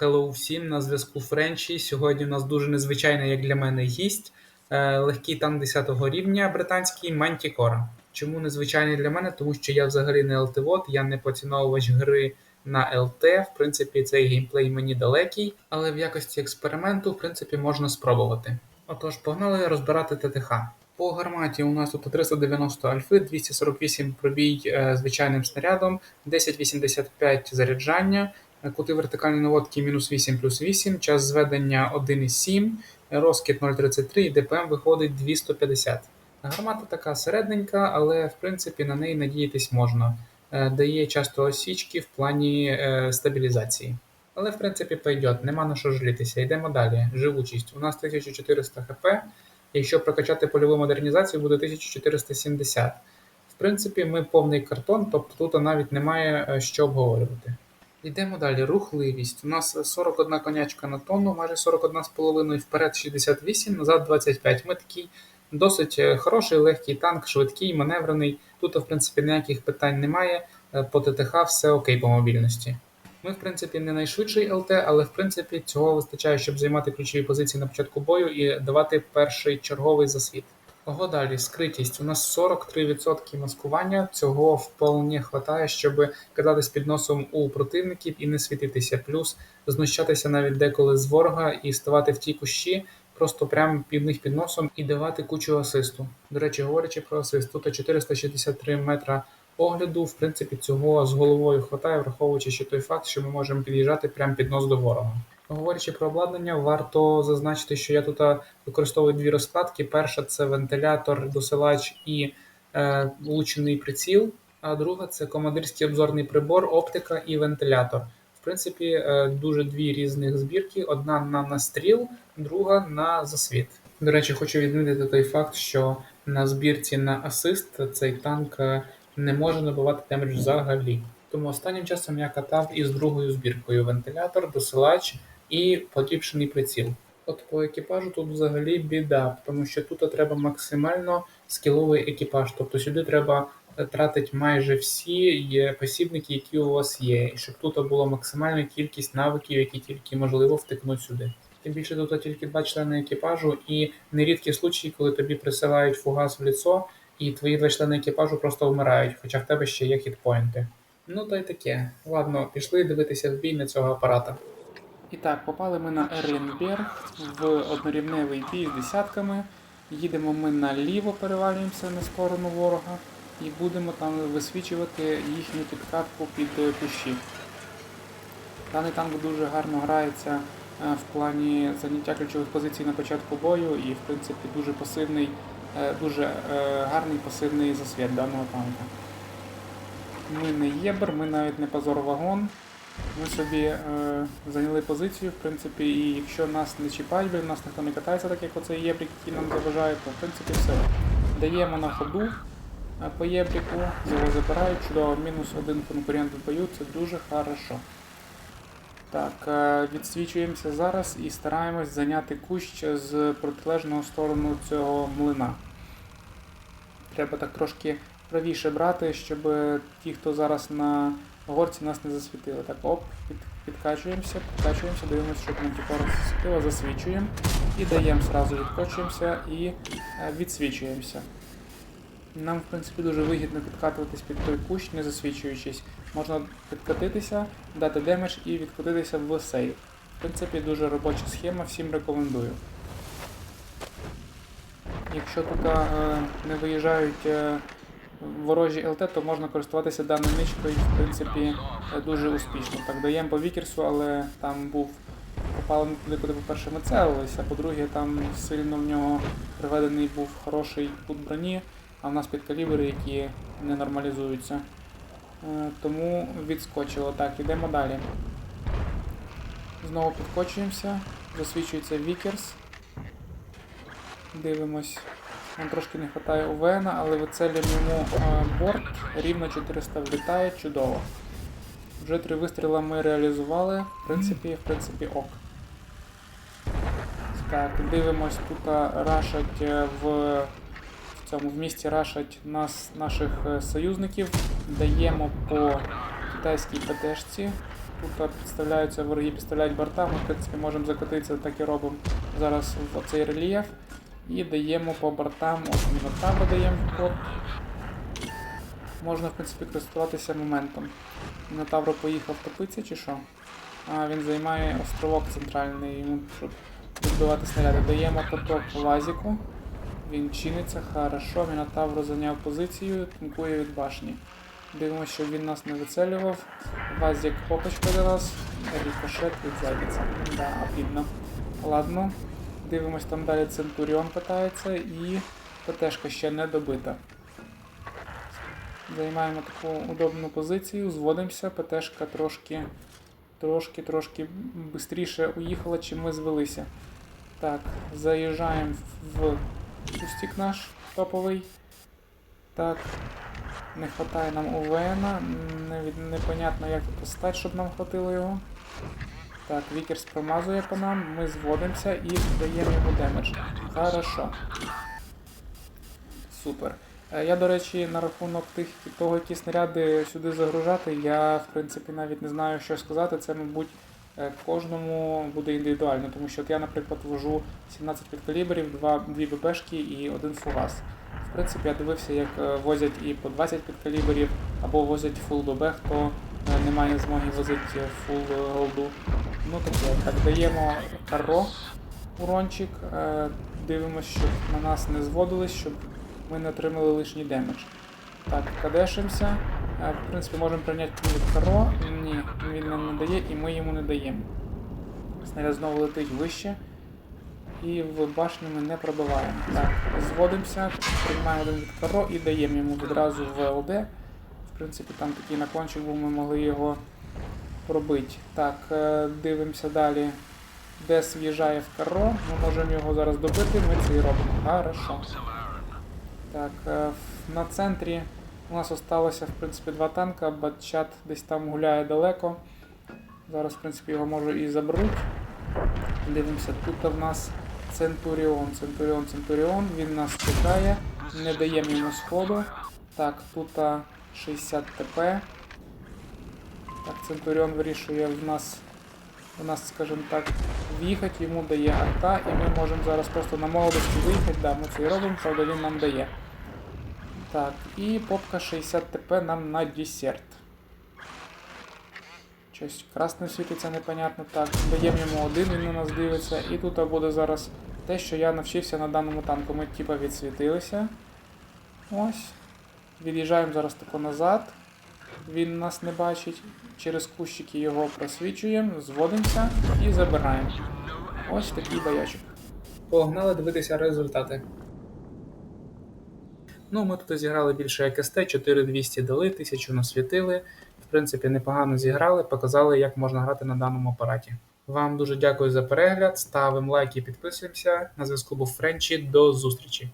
Hello всім, на зв'язку Френчі. Сьогодні у нас дуже незвичайний, як для мене, гість. Е, легкий танк 10 рівня британський Мантікора. Чому незвичайний для мене? Тому що я взагалі не ЛТВОД, я не поціновувач гри на ЛТ. В принципі, цей геймплей мені далекий, але в якості експерименту, в принципі, можна спробувати. Отож, погнали розбирати ТТХ. По гарматі у нас тут 390 альфи, 248 пробій е, звичайним снарядом, 1085 заряджання, кути вертикальної наводки мінус 8 плюс 8, час зведення 1,7, розкид 0,33 і ДПМ виходить 250. Гармата така середненька, але в принципі на неї надіятись можна. Е, Дає часто осічки в плані е, стабілізації. Але в принципі пойдет, нема на що жалітися. Йдемо далі. Живучість. У нас 1400 хп. Якщо прокачати польову модернізацію, буде 1470. В принципі, ми повний картон, тобто тут навіть немає е, що обговорювати. Йдемо далі. Рухливість. У нас 41 конячка на тонну, майже 41,5, вперед 68, назад 25. Ми такий досить е, хороший, легкий танк, швидкий, маневрений. Тут, в принципі, ніяких питань немає. Е, По ТТХ все окей по мобільності. Ми, в принципі, не найшвидший ЛТ, але в принципі цього вистачає, щоб займати ключові позиції на початку бою і давати перший черговий засвіт. Ого далі, скритість. У нас 43% маскування. Цього вполне хватає, щоб казатись під носом у противників і не світитися. Плюс знущатися навіть деколи з ворога і ставати в ті кущі, просто прямо під них під носом і давати кучу асисту. До речі, говорячи про асист, тут 463 метра огляду, в принципі, цього з головою хватає, враховуючи ще той факт, що ми можемо під'їжджати прямо під нос до ворога. Говорячи про обладнання, варто зазначити, що я тут використовую дві розкладки. Перша це вентилятор, досилач і е, влучений приціл, а друга це командирський обзорний прибор, оптика і вентилятор. В принципі, е, дуже дві різних збірки: одна на настріл, друга на засвіт. До речі, хочу відмітити той факт, що на збірці на асист цей танк е, не може набивати демедж взагалі. Тому останнім часом я катав із другою збіркою: вентилятор, досилач і поліпшений приціл. От по екіпажу тут взагалі біда, тому що тут треба максимально скіловий екіпаж. Тобто сюди треба тратити майже всі є посібники, які у вас є, і щоб тут була максимальна кількість навиків, які тільки можливо втикнуть сюди. Тим більше тут тільки два члени екіпажу, і нерідкі случаї, коли тобі присилають фугас в ліцо, і твої два члени екіпажу просто вмирають, хоча в тебе ще є хітпоінти. Ну то й таке. Ладно, пішли дивитися в бій на цього апарата. І так, попали ми на Еренберг в однорівневий бій з десятками. Їдемо ми наліво, перевалюємося на сторону ворога і будемо там висвічувати їхню підкатку під е, кущі. Даний танк дуже гарно грається е, в плані заняття ключових позицій на початку бою і, в принципі, дуже пасивний, е, дуже гарний пасивний засвіт даного танка. Ми не єбер, ми навіть не позор вагон. Ми собі е, зайняли позицію, в принципі, і якщо нас не чіпають, бо нас ніхто не катається, так як оцей єбрик, який нам заважає, то в принципі все. Даємо на ходу е, по єбрику, його забирають, чудово, мінус один конкурент в бою, це дуже хорошо. Так, е, відсвічуємося зараз і стараємось зайняти кущ з протилежного сторону цього млина. Треба так трошки правіше брати, щоб ті, хто зараз на горці нас не засвітили. Так, оп, під, підкачуємося, підкачуємося, дивимося, щоб мантикора засвітила, засвічуємо і даємо сразу відкочуємося і е, відсвічуємося. Нам, в принципі, дуже вигідно підкатуватись під той кущ, не засвічуючись. Можна підкатитися, дати демедж і відкотитися в сейв. В принципі, дуже робоча схема, всім рекомендую. Якщо тут е, не виїжджають е, ворожі ЛТ, то можна користуватися даною ничкою, в принципі, е, дуже успішно. Так, даємо по Вікерсу, але там був попали туди, куди, по-перше, ми целилися, а по-друге, там сильно в нього приведений був хороший кут броні, а в нас підкалібри, які не нормалізуються. Е, Тому відскочило. Так, ідемо далі. Знову підкочуємося, засвічується Вікерс. Дивимось. Нам трошки не вистачає УВН, але вицелюємо йому е, борт, рівно 400 влітає, чудово. Вже три вистріли ми реалізували, в принципі, в принципі, ок. Так, дивимось, тут е, рашать е, в, в цьому в місті рашать нас, наших союзників. Даємо по китайській ПТшці. Тут підставляються вороги, підставляють борта. Ми, в принципі, можемо закотитися, так і робимо зараз в цей рельєф. І даємо по бортам, от мінотаври даємо код. Можна, в принципі, користуватися моментом. Мінотавро поїхав топитися чи що? А, він займає островок центральний, йому, щоб відбивати снаряди. Даємо поток лазіку. Він чиниться, хорошо. Мінотавро зайняв позицію, танкує від башні. Дивимося, щоб він нас не вицелював. Вазік попочка до нас. Рікошет від задниці. Да, обідно. Ладно. Дивимось, там далі Центуріон питається і ПТшка ще не добита. Займаємо таку удобну позицію, зводимося, ПТшка трошки, трошки, трошки швидше уїхала, чим ми звелися. Так, заїжджаємо в кустик наш топовий. Так. Не хватає нам не, непонятно як тут щоб нам хватило його. Так, Вікерс промазує по нам, ми зводимося і даємо йому демедж. Хорошо. Супер. Е, Я, до речі, на рахунок тих, того, які снаряди сюди загружати, я в принципі навіть не знаю, що сказати. Це, мабуть, е, кожному буде індивідуально, тому що от я, наприклад, вожу 17 підкалібрів, 2, 2 ББшки і один фугас. В принципі, я дивився, як е, возять і по 20 підкалібрів, або возять фул ББ, хто не має змоги возити фул голду. Ну таке, так, даємо карро урончик, е, дивимося, щоб на нас не зводились, щоб ми не отримали лишній демедж. Так, кадешимося. Е, В принципі, можемо прийняти від карро. Ні, він нам не дає і ми йому не даємо. Снаряд знову летить вище. І в башню ми не пробиваємо. Так, зводимося, приймаємо один від карро і даємо йому відразу ВЛД. В принципі, там такий наклончик був, ми могли його пробити. Так, е, дивимося далі. Дес в'їжджає в карро, ми можемо його зараз добити, ми це і робимо. Хорошо. Так, е, на центрі у нас осталося в принципі два танка, батчат десь там гуляє далеко. Зараз, в принципі, його може і заберуть. Дивимося, тут в нас Центуріон, Центуріон, Центуріон, він нас чекає, не даємо йому сходу. Так, тут 60 ТП. Так, Центуріон вирішує в нас, в нас, скажімо так, в'їхати, йому дає арта, і ми можемо зараз просто на молодості виїхати, да, ми це і робимо, правда він нам дає. Так, і попка 60 ТП нам на десерт. Щось красним світиться непонятно. Так, даємо йому один, він на нас дивиться. І тут буде зараз те, що я навчився на даному танку. Ми типа відсвітилися. Ось. Від'їжджаємо зараз тако назад. Він нас не бачить. Через кущики його просвічуємо, зводимося і забираємо. Ось такий боячок. Погнали дивитися результати. Ну, ми тут зіграли більше як СТ, 4200 дали, 1000 насвітили. В принципі, непогано зіграли, показали, як можна грати на даному апараті. Вам дуже дякую за перегляд, ставимо лайк і підписуємося. На зв'язку був Френчі. До зустрічі!